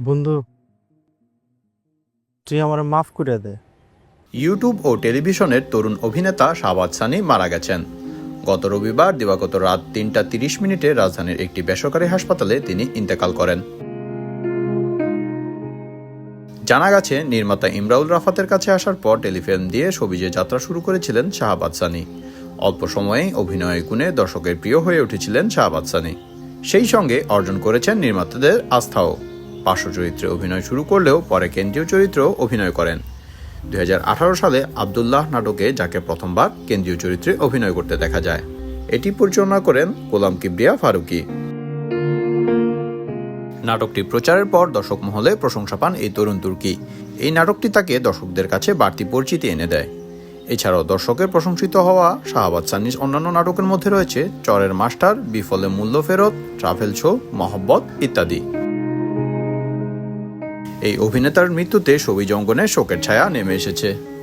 বন্ধু, তুই আমার মাফ করে দে। ইউটিউব ও টেলিভিশনের তরুণ অভিনেতা শাহবাজ সানি মারা গেছেন। গত রবিবার দিবাগত রাত তিনটা তিরিশ মিনিটে রাজধানীর একটি বেসরকারি হাসপাতালে তিনি ইন্তেকাল করেন। জানা গেছে, নির্মাতা ইমরাউল রাফাতের কাছে আসার পর টেলিফিল্ম দিয়ে সবিজে যাত্রা শুরু করেছিলেন শাহবাজ সানি। অল্প সময়েই অভিনয়ের গুণে দর্শকের প্রিয় হয়ে উঠেছিলেন শাহবাজ সানি। সেই সঙ্গে অর্জন করেছেন নির্মাতাদের আস্থাও। পার্শ্ব চরিত্রে অভিনয় শুরু করলেও পরে কেন্দ্রীয় চরিত্রেও অভিনয় করেন। দু হাজার আঠারো সালে আবদুল্লাহ নাটকে যাকে প্রথমবার কেন্দ্রীয় চরিত্রে অভিনয় করতে দেখা যায়, এটি পরিচালনা করেন গোলাম কিবরিয়া ফারুকি। নাটকটি প্রচারের পর দর্শক মহলে প্রশংসা পান এই তরুণ তুর্কি। এই নাটকটি তাকে দর্শকদের কাছে বাড়তি পরিচিতি এনে দেয়। এছাড়াও দর্শকের প্রশংসিত হওয়া শাহবাজ সান্নিস অন্যান্য নাটকের মধ্যে রয়েছে চরের মাস্টার, বিফলে মূল্য ফেরত ট্রাভেল শো মহব্বত ইত্যাদি। এই অভিনেতার মৃত্যুতে ছবি জঙ্গনে শোকের ছায়া নেমে এসেছে।